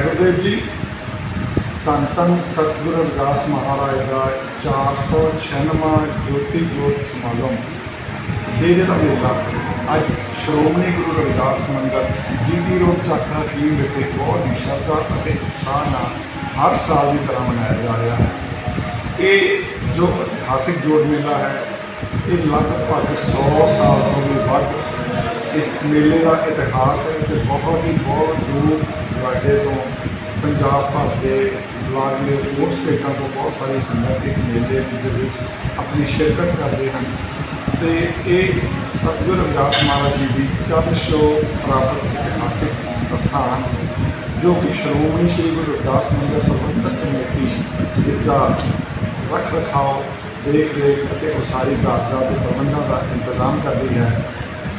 ਗੁਰਦੇਵ ਜੀ, ਧੰਨ ਧੰਨ ਸਤਿਗੁਰੂ ਰਵਿਦਾਸ ਮਹਾਰਾਜ ਦਾ 496ਵਾਂ ਜੋਤੀ ਜੋਤ ਸਮਾਗਮ। ਦੇ ਜਿਹੜਾ ਮੇਲਾ। ਅੱਜ ਸ਼੍ਰੋਮਣੀ ਗੁਰੂ ਰਵਿਦਾਸ ਮੰਦਰ ਜੀਟੀ ਰੋਡ ਚੱਕ ਹਕੀਮ ਵਿਖੇ ਬਹੁਤ ਹੀ ਸ਼ਰਧਾ ਅਤੇ ਉਤਸ਼ਾਹ ਨਾਲ ਹਰ ਸਾਲ ਦੀ ਤਰ੍ਹਾਂ ਮਨਾਇਆ ਜਾ ਰਿਹਾ ਹੈ। ਇਹ ਜੋ ਇਤਿਹਾਸਿਕ ਜੋੜ ਮੇਲਾ ਹੈ, ਇਹ ਲਗਭਗ 100 ਸਾਲ ਤੋਂ ਵੀ ਵੱਧ ਇਸ ਮੇਲੇ ਦਾ ਇਤਿਹਾਸ ਹੈ ਤੇ ਬਹੁਤ ਹੀ ਬਹੁਤ ਦੂਰ ਪੰਜਾਬ ਭਰ ਦੇ ਲਾਗਲੇ ਹੋਰ ਸਟੇਟਾਂ ਤੋਂ ਬਹੁਤ ਸਾਰੀ ਸੰਗਤ ਇਸ ਮੇਲੇ ਦੇ ਵਿੱਚ ਆਪਣੀ ਸ਼ਿਰਕਤ ਕਰਦੇ ਹਨ। ਤੇ ਇਹ ਸਤਿਗੁਰੂ ਰਵਿਦਾਸ ਮਹਾਰਾਜ ਜੀ ਦੀ ਚਰਨ ਛੋਹ ਪ੍ਰਾਪਤ ਇਤਿਹਾਸਿਕ ਸਥਾਨ ਜੋ ਕਿ ਸ਼੍ਰੋਮਣੀ ਸ਼੍ਰੀ ਗੁਰੂ ਰਵਿਦਾਸ ਮੰਦਰ ਪ੍ਰਬੰਧਕ ਕਮੇਟੀ ਇਸ ਦਾ ਰੱਖ ਰਖਾਓ ਦੇਖ ਰੇਖ ਅਤੇ ਉਸਾਰੀ ਕਾਰਜਾਂ ਦੇ ਪ੍ਰਬੰਧਾਂ ਦਾ ਇੰਤਜ਼ਾਮ ਕਰਦੀ ਹੈ।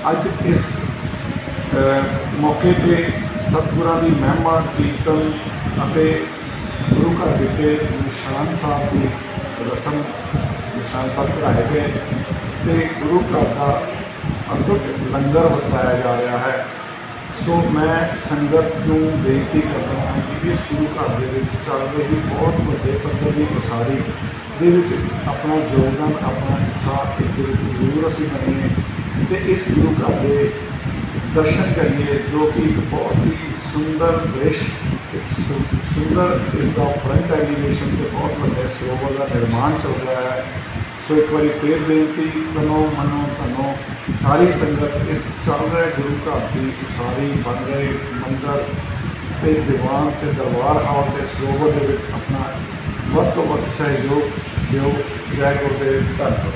ਅੱਜ ਇਸ ਮੌਕੇ ਤੇ ਸਤਿਗੁਰਾਂ ਦੀ ਮਹਿਮਾ, ਕੀਰਤਨ ਅਤੇ ਗੁਰੂ ਘਰ ਵਿਖੇ ਨਿਸ਼ਾਨ ਸਾਹਿਬ ਦੀ ਰਸਮ ਨਿਸ਼ਾਨ ਸਾਹਿਬ ਚੜ੍ਹਾਏ ਗਏ ਤੇ ਗੁਰੂ ਘਰ ਦਾ ਅਦਭੁਤ ਲੰਗਰ ਵਰਤਾਇਆ ਜਾ ਰਿਹਾ ਹੈ। ਸੋ ਮੈਂ ਸੰਗਤ ਨੂੰ ਬੇਨਤੀ ਕਰਦਾ ਹਾਂ ਕਿ ਇਸ ਗੁਰੂ ਘਰ ਦੇ ਵਿੱਚ ਚੱਲ ਰਹੀ ਬਹੁਤ ਵੱਡੇ ਪੱਧਰ ਦੀ ਉਸਾਰੀ ਦੇ ਵਿੱਚ ਆਪਣਾ ਯੋਗਦਾਨ, ਆਪਣਾ ਹਿੱਸਾ ਇਸ ਦੇ ਵਿੱਚ ਜ਼ਰੂਰ ਅਸੀਂ ਕਰੀਏ ਤੇ ਇਸ ਗੁਰੂ ਘਰ ਦੇ ਦਰਸ਼ਨ ਕਰੀਏ, ਜੋ ਕਿ ਇੱਕ ਬਹੁਤ ਹੀ ਸੁੰਦਰ ਦ੍ਰਿਸ਼, ਇੱਕ ਸੁੰਦਰ ਇਸ ਦਾ ਫਰੰਟ ਐਲੀਵੇਸ਼ਨ ਤੇ ਬਹੁਤ ਵੱਡੇ ਸਰੋਵਰ ਦਾ ਨਿਰਮਾਣ ਚੱਲ ਰਿਹਾ ਹੈ। ਸੋ ਇੱਕ ਵਾਰੀ ਫੇਰ ਬੇਨਤੀ, ਤਨੋ ਮਨੋ ਧਨੋ ਸਾਰੀ ਸੰਗਤ ਇਸ ਚੱਲ ਰਹੇ ਗੁਰੂ ਘਰ ਦੀ ਉਸਾਰੀ ਬਣ ਰਹੇ ਮੰਦਰ ਤੇ ਦੀਵਾਨ ਤੇ ਦਰਬਾਰ ਹਾਲ ਤੇ ਸਰੋਵਰ ਦੇ ਵਿੱਚ ਆਪਣਾ ਵੱਧ ਤੋਂ ਵੱਧ ਸਹਿਯੋਗ ਦਿਓ। ਜੈ ਗੁਰਦੇਵ, ਧੰਨਵਾਦ।